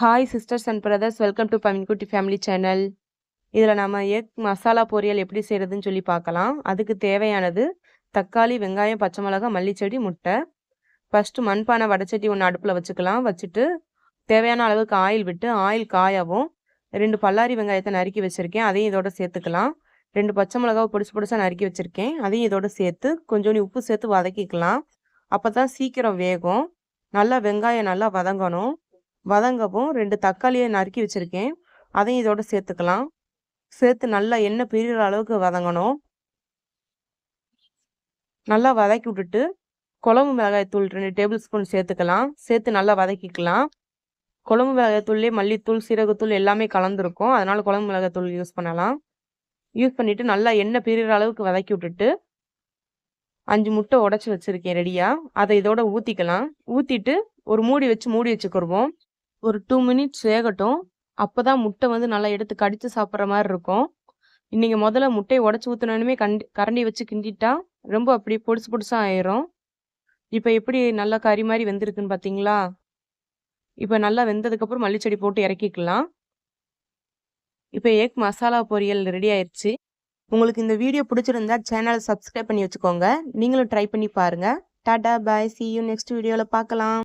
Hi sisters and brothers welcome to Paminkutty family channel இதில் நம்ம egg masala பொரியல் எப்படி செய்கிறதுன்னு சொல்லி பார்க்கலாம். அதுக்கு தேவையானது தக்காளி வெங்காயம் பச்சை மிளகாய் மல்லிச்செடி முட்டை. ஃபஸ்ட்டு மண்பானை வடைச்சட்டி ஒன்று அடுப்பில் வச்சுக்கலாம். வச்சுட்டு தேவையான அளவுக்கு ஆயில் விட்டு ஆயில் காயவும். ரெண்டு பல்லாரி வெங்காயத்தை நறுக்கி வச்சுருக்கேன். அதையும் இதோட சேர்த்துக்கலாம். ரெண்டு பச்சை மிளகாவை பொடிச்சு பொடிசாக நறுக்கி வச்சுருக்கேன். அதையும் இதோட சேர்த்து கொஞ்சோண்டு உப்பு சேர்த்து வதக்கிக்கலாம். அப்போ தான் சீக்கிரம் வேகும். நல்லா வெங்காயம் நல்லா வதங்கணும். வதங்கவும் ரெண்டு தக்காளியை நறுக்கி வச்சுருக்கேன். அதையும் இதோட சேர்த்துக்கலாம். சேர்த்து நல்லா எண்ணெய் பிரிகிற அளவுக்கு வதங்கணும். நல்லா வதக்கி விட்டுட்டு குழம்பு மிளகாய் தூள் ரெண்டு டேபிள் ஸ்பூன் சேர்த்துக்கலாம். சேர்த்து நல்லா வதக்கிக்கலாம். குழம்பு மிளகாய்த்தூள்லேயே மல்லித்தூள் சீரகத்தூள் எல்லாமே கலந்துருக்கும். அதனால் குழம்பு மிளகாய் தூள் யூஸ் பண்ணலாம். யூஸ் பண்ணிவிட்டு நல்லா எண்ணெய் பிரிகிற அளவுக்கு வதக்கி விட்டுட்டு அஞ்சு முட்டை உடச்சி வச்சுருக்கேன் ரெடியாக அதை இதோட ஊற்றிக்கலாம் ஊற்றிட்டு ஒரு மூடி வச்சு மூடி வச்சுக்கிடுவோம் ஒரு டூ மினிட்ஸ் வேகட்டும். அப்போ தான் முட்டை வந்து நல்லா எடுத்து கடித்து சாப்பிட்ற மாதிரி இருக்கும். இன்றைக்கி முதல்ல முட்டையை உடச்சி ஊற்றினோடனே கண்டி கரண்டி வச்சு கிண்டிட்டா ரொம்ப அப்படி பொடிசு பொடிசாக ஆயிரும். இப்போ எப்படி நல்லா கறி மாதிரி வெந்திருக்குன்னு பார்த்தீங்களா இப்போ நல்லா வெந்ததுக்கப்புறம் மல்லிச்செடி போட்டு இறக்கிக்கலாம். இப்போ ஏக் மசாலா பொரியல் ரெடி ஆயிடுச்சு உங்களுக்கு இந்த வீடியோ பிடிச்சிருந்தா சேனலை சப்ஸ்கிரைப் பண்ணி வச்சுக்கோங்க. நீங்களும் ட்ரை பண்ணி பாருங்கள் tata bye see you next வீடியோவில் பார்க்கலாம்